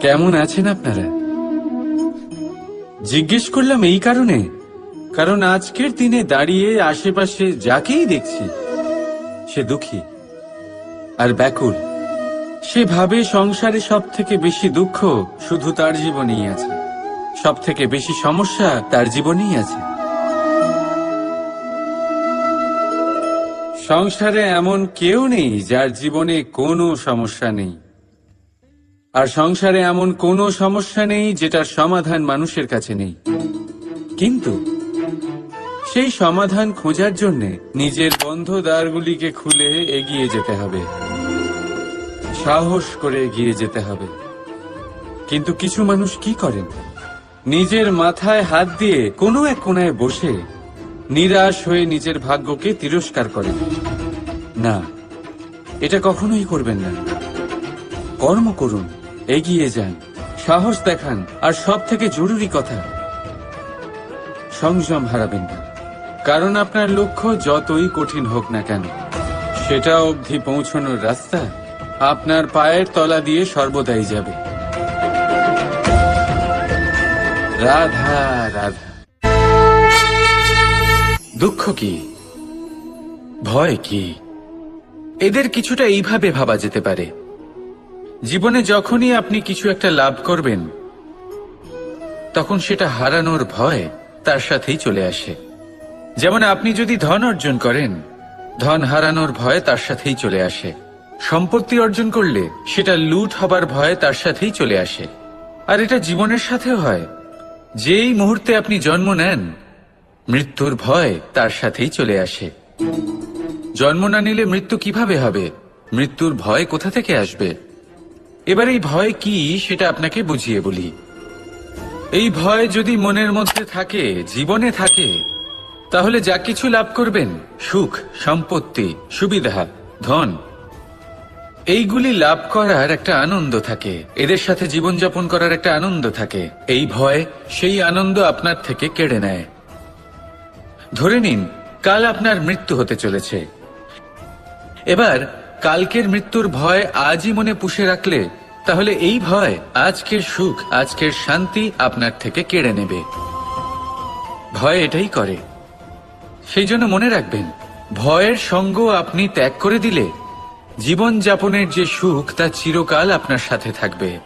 কেমন আছেন আপনারা? জিজ্ঞেস করলাম এই কারণে, কারণ আজকের দিনে দাঁড়িয়ে আশেপাশে যাকেই দেখছি, সে দুঃখী আর ব্যাকুল। সে ভাবে সংসারে সব থেকে বেশি দুঃখ শুধু তার জীবনেই আছে। সব থেকে বেশি সমস্যা তার জীবনেই আছে। সংসারে এমন কেউ নেই যার জীবনে কোনো সমস্যা নেই। আর সংসারে এমন কোনো সমস্যা নেই যেটার সমাধান মানুষের কাছে নেই। কিন্তু সেই সমাধান খোঁজার জন্য নিজের বন্ধ দ্বারগুলিকে খুলে এগিয়ে যেতে হবে। সাহস করে এগিয়ে যেতে হবে। কিন্তু কিছু মানুষ কি করেন? নিজের মাথায় হাত দিয়ে কোনো এক কোনায় বসে নিরাশ হয়ে নিজের ভাগ্যকে তিরস্কার করেন। না, এটা কখনোই করবেন না। কর্ম করুন। এগিয়ে যান, সাহস দেখান, আর সব থেকে জরুরি কথা, সংযম হারাবেন না। কারণ আপনার লক্ষ্য যতই কঠিন হোক না কেন, সেটা অবধি পৌঁছানোর রাস্তা আপনার পায়ের তলা দিয়ে সর্বদাই যাবে। রাধা রাধা। দুঃখ কি? ভয় কি? এদের কিছুটা এইভাবে ভাবা যেতে পারে। জীবনে যখনই আপনি কিছু একটা লাভ করবেন, তখন সেটা হারানোর ভয় তার সাথেই চলে আসে। যেমন আপনি যদি ধন অর্জন করেন, ধন হারানোর ভয় তার সাথেই চলে আসে। সম্পত্তি অর্জন করলে সেটা লুট হবার ভয় তার সাথেই চলে আসে। আর এটা জীবনের সাথেও হয়। যেই মুহূর্তে আপনি জন্ম নেন, মৃত্যুর ভয় তার সাথেই চলে আসে। জন্ম না নিলে মৃত্যু কীভাবে হবে? মৃত্যুর ভয় কোথা থেকে আসবে? এবার এই ভয় কি সেটা আপনাকে বুঝিয়ে বলি। এই ভয় যদি মনের মধ্যে থাকে, জীবনে থাকে, তাহলে যা কিছু লাভ করবেন, সুখ, সম্পত্তি, সুবিধা, ধন, এইগুলি লাভ করার একটা আনন্দ থাকে, এদের সাথে জীবনযাপন করার একটা আনন্দ থাকে। এই ভয় সেই আনন্দ আপনার থেকে কেড়ে নেয়। ধরে নিন, কাল আপনার মৃত্যু হতে চলেছে। এবার কালকের মৃত্যুর ভয় আজই মনে পুষে রাখলে তাহলে এই ভয়, আজকের সুখ, আজকের শান্তি আপনার থেকে কেড়ে নেবে। ভয় এটাই করে। সেই জন্য মনে রাখবেন, ভয়ের সঙ্গ আপনি ত্যাগ করে দিলে জীবন যাপনের যে সুখ, তা চিরকাল আপনার সাথে থাকবে।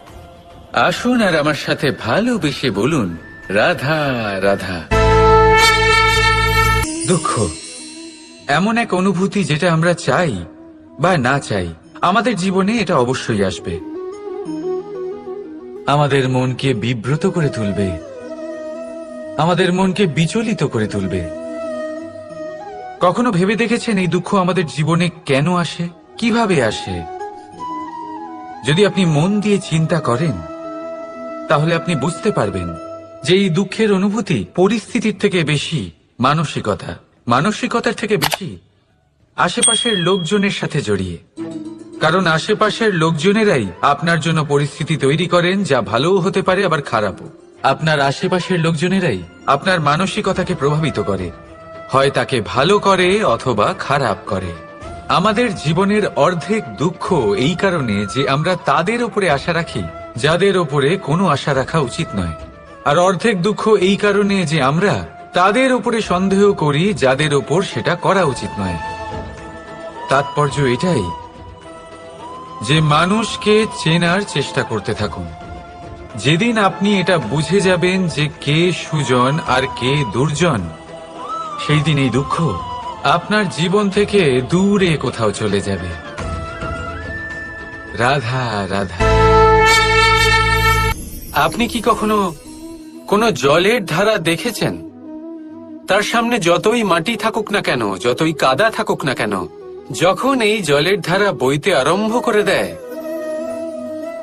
আসুন আর আমার সাথে ভালোবেসে বলুন, রাধা রাধা। দুঃখ, এমন এক অনুভূতি যেটা আমরা চাই বা না চাই, আমাদের জীবনে এটা অবশ্যই আসবে। আমাদের মনকে বিব্রত করে তুলবে। আমাদের মনকে বিচলিত করে তুলবে। কখনো ভেবে দেখেছেন এই দুঃখ আমাদের জীবনে কেন আসে? কীভাবে আসে? যদি আপনি মন দিয়ে চিন্তা করেন, তাহলে আপনি বুঝতে পারবেন যে এই দুঃখের অনুভূতি পরিস্থিতির থেকে বেশি, মানসিকতা। মানসিকতার থেকে বেশি, আশেপাশের লোকজনের সাথে জড়িয়ে। কারণ আশেপাশের লোকজনেরাই আপনার জন্য পরিস্থিতি তৈরি করেন, যা ভালোও হতে পারে, আবার খারাপও। আপনার আশেপাশের লোকজনেরাই আপনার মানসিকতাকে প্রভাবিত করে। হয় তাকে ভালো করে অথবা খারাপ করে। আমাদের জীবনের অর্ধেক দুঃখ এই কারণে যে আমরা তাদের উপরে আশা রাখি, যাদের ওপরে কোনো আশা রাখা উচিত নয়। আর অর্ধেক দুঃখ এই কারণে যে আমরা তাদের উপরে সন্দেহ করি, যাদের ওপর সেটা করা উচিত নয়। তাৎপর্য এটাই যে মানুষকে চেনার চেষ্টা করতে থাকুন। যেদিন আপনি এটা বুঝে যাবেন যে কে সুজন আর কে দুর্জন, সেই দিন এই দুঃখ আপনার জীবন থেকে দূরে কোথাও চলে যাবে। রাধা রাধা। আপনি কি কখনো কোনো জলের ধারা দেখেছেন? তার সামনে যতই মাটি থাকুক না কেন, যতই কাদা থাকুক না কেন যখন এই জলের ধারা বইতে আরম্ভ করে দেয়,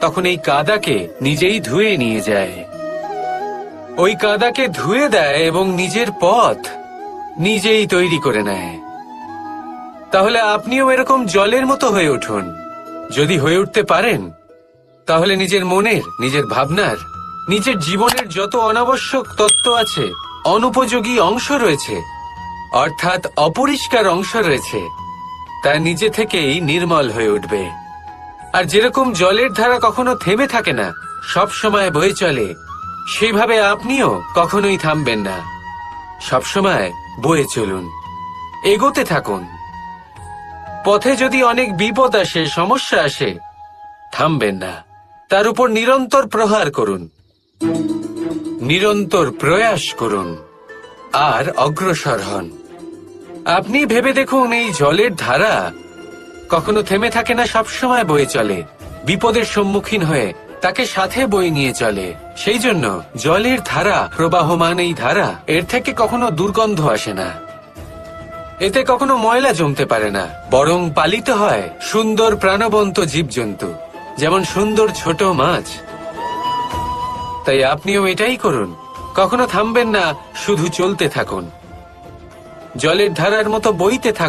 তখন এই কাদাকে নিজেই ধুয়ে নিয়ে যায়। ওই কাদাকে ধুয়ে দেয় এবং নিজের পথ নিজেই তৈরি করে নেয়। তাহলে আপনিও এরকম জলের মতো হয়ে উঠুন। যদি হয়ে উঠতে পারেন, তাহলে নিজের মনের, নিজের ভাবনার, নিজের জীবনের যত অনাবশ্যক তত্ত্ব আছে, অনুপযোগী অংশ রয়েছে, অর্থাৎ অপরিষ্কার অংশ রয়েছে। তা নিজে থেকেই নির্মল হয়ে উঠবে। আর যেরকম জলের ধারা কখনো থেমে থাকে না, সব সময় বয়ে চলে। সেইভাবে আপনিও কখনোই থামবেন না। সব সময় বয়ে চলুন। এগোতে থাকুন। পথে যদি অনেক বিপদ আসে, সমস্যা আসে, থামবেন না। তার উপর নিরন্তর প্রহার করুন। নিরন্তর প্রয়াস করুন। আর অগ্রসর হন। আপনি ভেবে দেখুন, এই জলের ধারা কখনো থেমে থাকে না, সবসময় বয়ে চলে। বিপদের সম্মুখীন হয়ে তাকে সাথে বয়ে নিয়ে চলে। সেই জন্য জলের ধারা, প্রবাহমান এই ধারা, এর থেকে কখনো দুর্গন্ধ আসে না। এতে কখনো ময়লা জমতে পারে না। বরং পালিত হয় সুন্দর প্রাণবন্ত জীবজন্তু, যেমন সুন্দর ছোট মাছ। তাই আপনিও এটাই করুন। কখনো থামবেন না, শুধু চলতে থাকুন। জলের ধারার মতো বইতে থাকুন